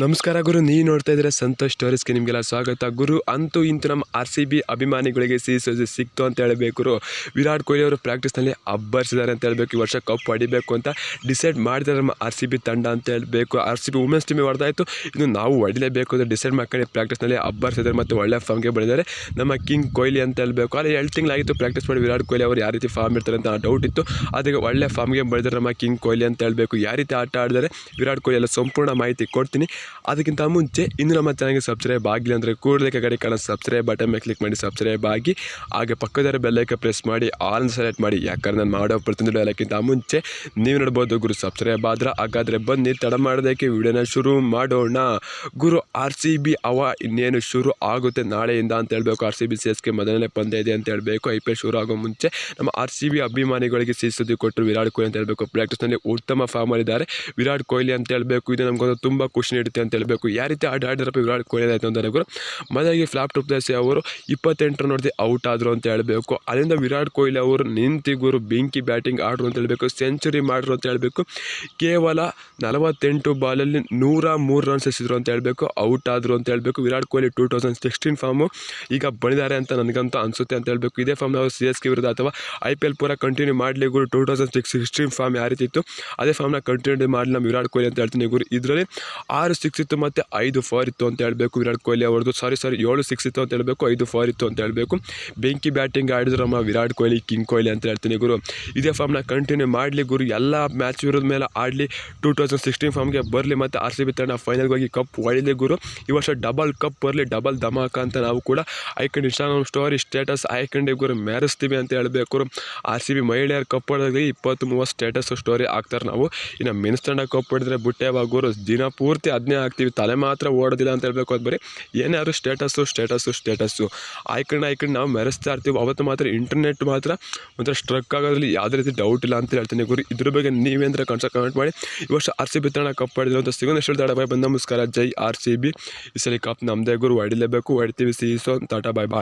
ನಮಸ್ಕಾರ ಗುರು, ನೀವು ನೋಡ್ತಾ ಇದ್ದೀರಾ ಸಂತೋಷ್ ಸ್ಟೋರೀಸ್ಗೆ ನಿಮಗೆಲ್ಲ ಸ್ವಾಗತ. ಗುರು, ಅಂತೂ ಇಂತೂ ನಮ್ಮ ಆರ್ ಸಿ ಬಿ ಅಭಿಮಾನಿಗಳಿಗೆ ಸಿ ಸೋಜಿ ಸಿಕ್ತು ಅಂತ ಹೇಳಬೇಕು ವಿರಾಟ್ ಕೊಹ್ಲಿ ಅವರು ಪ್ರಾಕ್ಟೀಸ್ನಲ್ಲಿ ಅಬ್ಬರಿಸಿದ್ದಾರೆ ಅಂತ ಹೇಳಬೇಕು, ಈ ವರ್ಷ ಕಪ್ ಹೊಡಿಬೇಕು ಅಂತ ಡಿಸೈಡ್ ಮಾಡಿದ್ದಾರೆ ನಮ್ಮ ಆರ್ ಸಿ ಬಿ ತಂಡ ಅಂತ ಹೇಳಬೇಕು. R C B women's team ಹೊಡೆದಾಯಿತು ಇನ್ನು ನಾವು ಹೊಡಿಲೇಬೇಕು ಅಂತ ಡಿಸೈಡ್ ಮಾಡ್ಕೊಂಡು ಪ್ರಾಕ್ಟೀಸ್ನಲ್ಲಿ ಅಬ್ಬರಿಸಿದ್ದಾರೆ ಮತ್ತು ಒಳ್ಳೆ ಫಾರ್ಮ್ಗೆ ಬಂದಿದ್ದಾರೆ. ನಮ್ಮ ಕಿಂಗ್ ಕೊಹ್ಲಿ ಅಂತ ಹೇಳಬೇಕು. ಅಲ್ಲಿ ಎರಡು ತಿಂಗಳಾಗಿತ್ತು ಪ್ರಾಕ್ಟೀಸ್ ಮಾಡಿ ವಿರಾಟ್ ಕೊಹ್ಲಿ ಅವರು ಯಾವ ರೀತಿ ಫಾರ್ಮ್ ಇರ್ತಾರೆ ಅಂತ ಡೌಟ್ ಇತ್ತು. ಅದಕ್ಕೆ ಒಳ್ಳೆ ಫಾರ್ಮ್ಗೆ ಬಂದಿದ್ದಾರೆ ನಮ್ಮ ಕಿಂಗ್ ಕೊಹ್ಲಿ ಅಂತ ಹೇಳಬೇಕು. ಯಾವ ರೀತಿ ಆಟ ಆಡಿದರೆ ವಿರಾಟ್ ಕೊಹ್ಲಿ ಎಲ್ಲ ಸಂಪೂರ್ಣ ಮಾಹಿತಿ ಕೊಡ್ತೀನಿ. ಅದಕ್ಕಿಂತ ಮುಂಚೆ ಇನ್ನು ನಮ್ಮ ಚಾನಲ್ಗೆ ಸಬ್ಸ್ಕ್ರೈಬ್ ಆಗಿಲ್ಲ ಅಂದರೆ ಕೂಡಲೇ ಕಡೆ ಕಾಣೋ ಸಬ್ಸ್ಕ್ರೈಬ್ ಬಟನ್ ಮೇಲೆ ಕ್ಲಿಕ್ ಮಾಡಿ ಸಬ್ಸ್ಕ್ರೈಬ್ ಆಗಿ, ಹಾಗೆ ಪಕ್ಕದಾರ ಬೆಲ್ಲೈಕ ಪ್ರೆಸ್ ಮಾಡಿ ಆಲ್ ಸೆಲೆಕ್ಟ್ ಮಾಡಿ. ಯಾಕಂದ್ರೆ ನಾನು ಮಾಡೋ ಪ್ರತಿಯೊಂದು ಎಲ್ಲಕ್ಕಿಂತ ಮುಂಚೆ ನೀವು ನೋಡ್ಬೋದು ಗುರು ಸಬ್ಸ್ಕ್ರೈಬ್ ಆದ್ರೆ ಹಾಗಾದರೆ ಬನ್ನಿ, ತಡ ಮಾಡೋದಕ್ಕೆ ವಿಡಿಯೋನ ಶುರು ಮಾಡೋಣ. ಗುರು ಆರ್ ಸಿ ಬಿ ಅವ ಇನ್ನೇನು ಶುರು ಆಗುತ್ತೆ ನಾಳೆಯಿಂದ ಅಂತ ಹೇಳಬೇಕು. R C B C S ಮೊದಲನೇ ಪಂದ್ಯ ಇದೆ ಅಂತ ಹೇಳಬೇಕು. ಐ ಪಿ ಎಲ್ ಶುರು ಆಗೋ ಮುಂಚೆ ನಮ್ಮ ಆರ್ ಸಿ ಬಿ ಅಭಿಮಾನಿಗಳಿಗೆ ಸಿ ಸುದ್ದಿ ಕೊಟ್ಟರು ವಿರಾಟ್ ಕೊಹ್ಲಿ ಅಂತ ಹೇಳಬೇಕು. ಪ್ರಾಕ್ಟೀಸ್ನಲ್ಲಿ ಉತ್ತಮ ಫಾರ್ಮಲ್ಲಿದ್ದಾರೆ ವಿರಾಟ್ ಕೊಹ್ಲಿ ಅಂತ ಹೇಳಬೇಕು. ಇದು ನಮಗೊಂದು ತುಂಬ ಖುಷಿ ನೀಡುತ್ತೆ ಅಂತ ಹೇಳಬೇಕು. ಯಾವ ರೀತಿ ಆಟ ಆಡಿದ್ರಪ್ಪ ವಿರಾಟ್ ಕೊಹ್ಲಿ ಆಯಿತು ಅಂತ ಹೇಳಬೇಕು ಮೊದಲಿಗೆ ಫ್ಲಾಪ್ ಟು ಪ್ಲೇಸ್ ಅವರು ಇಪ್ಪತ್ತೆಂಟರ ನೋಡಿದೆ ಔಟ್ ಆದರು ಅಂತ ಹೇಳಬೇಕು. ಅಲ್ಲಿಂದ ವಿರಾಟ್ ಕೊಹ್ಲಿ ಅವರು ನಿಂತಿ ಗುರು ಬೆಂಕಿ ಬ್ಯಾಟಿಂಗ್ ಆಡ್ರು ಅಂತ ಹೇಳಬೇಕು. ಸೆಂಚುರಿ ಮಾಡ್ರು ಅಂತ ಹೇಳಬೇಕು. ಕೇವಲ ನಲವತ್ತೆಂಟು ಬಾಲಲ್ಲಿ ನೂರ ಮೂರು ರನ್ಸ್ ಎಸಿದ್ರು ಅಂತ ಹೇಳಬೇಕು. ಔಟ್ ಆದರು ಅಂತ ಹೇಳಬೇಕು. Virat Kohli two thousand sixteen form ಈಗ ಬಂದಿದ್ದಾರೆ ಅಂತ ನನಗಂತೂ ಅನಿಸುತ್ತೆ ಅಂತ ಹೇಳಬೇಕು. ಇದೇ ಫಾರ್ಮ್ ನಾವು ಸಿ ಎಸ್ ಕೆ ವಿರುದ್ಧ ಅಥವಾ ಐ ಪಿ ಎಲ್ ಪೂರ ಕಂಟಿನ್ಯೂ ಮಾಡಲಿ ಗುರು. Two thousand six sixteen form ಯಾವ ಅದೇ ಫಾರ್ಮ್ನ ಕಂಟಿನ್ಯೂ ಮಾಡಲಿ ನಮ್ಮ ವಿರಾಟ್ ಕೊಹ್ಲಿ ಅಂತ ಹೇಳ್ತೀನಿ ಗುರು. ಇದರಲ್ಲಿ ಆರು ಸಿಕ್ಸ್ ಇತ್ತು ಮತ್ತು ಐದು ಫಾರ್ ಇತ್ತು ಅಂತ ಹೇಳಬೇಕು. ವಿರಾಟ್ ಕೊಹ್ಲಿ ಅವ್ರದ್ದು. ಸಾರಿ ಸಾರಿ ಏಳು ಸಿಕ್ಸ್ ಇತ್ತು ಅಂತ ಹೇಳಬೇಕು, ಐದು ಫಾರ್ ಇತ್ತು ಅಂತ ಹೇಳಬೇಕು. ಬೆಂಕಿ ಬ್ಯಾಟಿಂಗ್ ಆಡಿದ್ರು ನಮ್ಮ ವಿರಾಟ್ ಕೊಹ್ಲಿ, ಕಿಂಗ್ ಕೊಹ್ಲಿ ಅಂತ ಹೇಳ್ತೀನಿ ಗುರು. ಇದೇ ಫಾರ್ಮ್ನ ಕಂಟಿನ್ಯೂ ಮಾಡಲಿ ಗುರು. ಎಲ್ಲ ಮ್ಯಾಚ್ ವಿರೋಧ ಮೇಲೆ ಆಡಲಿ. ಟೂ ತೌಸಂಡ್ ಸಿಕ್ಸ್ಟೀನ್ ಫಾರ್ಮ್ಗೆ ಬರಲಿ ಮತ್ತು ಆರ್ ಸಿ ಬಿ ತಂಡ ಫೈನಲ್ಗೆ ಹೋಗಿ ಕಪ್ ಹೊಡಿಲಿ ಗುರು. ಈ ವರ್ಷ ಡಬಲ್ ಕಪ್ ಬರಲಿ ಡಬಲ್ ಧಮಾಕ ಅಂತ ನಾವು ಕೂಡ ಐಕಂಡು ಇನ್ಸ್ಟಾಗ್ರಾಮ್ ಸ್ಟೋರಿ ಸ್ಟೇಟಸ್ ಐಕಂಡು ಗುರು. ಮ್ಯಾರಿಸ್ತೀವಿ ಅಂತ ಹೇಳಬೇಕು ಆರ್ ಸಿ ಬಿ ಮಹಿಳೆಯರು ಕಪ್ ಹೊಡೆದಾಗ ಇಪ್ಪತ್ತು ಮೂವತ್ತು ಸ್ಟೇಟಸ್ ಸ್ಟೋರಿ ಹಾಕ್ತಾರೆ ನಾವು. ಇನ್ನು ಮೆನ್ಸ್ ತಂಡ ಕಪ್ ಹೊಡೆದ್ರೆ ಬುಟ್ಟೆ ಗುರು. ದಿನ ಪೂರ್ತಿ ಅದನ್ನೇ ಆಗ್ತೀವಿ, ತಲೆ ಮಾತ್ರ ಓಡೋದಿಲ್ಲ ಅಂತ ಹೇಳ್ಬೇಕು ಅದು ಬರೀ ಏನಾದ್ರು ಸ್ಟೇಟಸ್ಸು ಸ್ಟೇಟಸ್ಸು ಸ್ಟೇಟಸ್ಸು ಆಯ್ಕೊಂಡು ಆಯ್ಕೊಂಡು ನಾವು ಮೆರೆಸ್ತಾ ಇರ್ತೀವಿ. ಅವತ್ತು ಮಾತ್ರ ಇಂಟರ್ನೆಟ್ ಮಾತ್ರ ಒಂಥರ ಸ್ಟ್ರಕ್ ಆಗೋದ್ರಲ್ಲಿ ಯಾವುದೇ ರೀತಿ ಡೌಟ್ ಇಲ್ಲ ಅಂತ ಹೇಳ್ತೀನಿ ಗುರು. ಇದ್ರ ಬಗ್ಗೆ ನೀವೇಂದ್ರೆ ಕನ್ಸ ಕಮೆಂಟ್ ಮಾಡಿ. ಈ ವರ್ಷ ಆರ್ ಸಿ ಬಿ ತಣ್ಣ ಕಪ್ ಪಡೆದಿರೋ ಅಂತ ಸಿಗೋಣ ಎಷ್ಟು ದಾಡ ಬಾಯ್ ಬಂದ ನಮಸ್ಕಾರ ಜೈ ಆರ್ ಸಿ ಬಿ ಈ ಸಲ ಕಪ್ ನಮ್ಮದೇ ಗುರು. ಹೊಡಿಲೇಬೇಕು. ಹೊಡಿತೀವಿ. ಸಿ ಸೊ ಟಾಟಾ ಬಾಯ್ ಬಾಯ್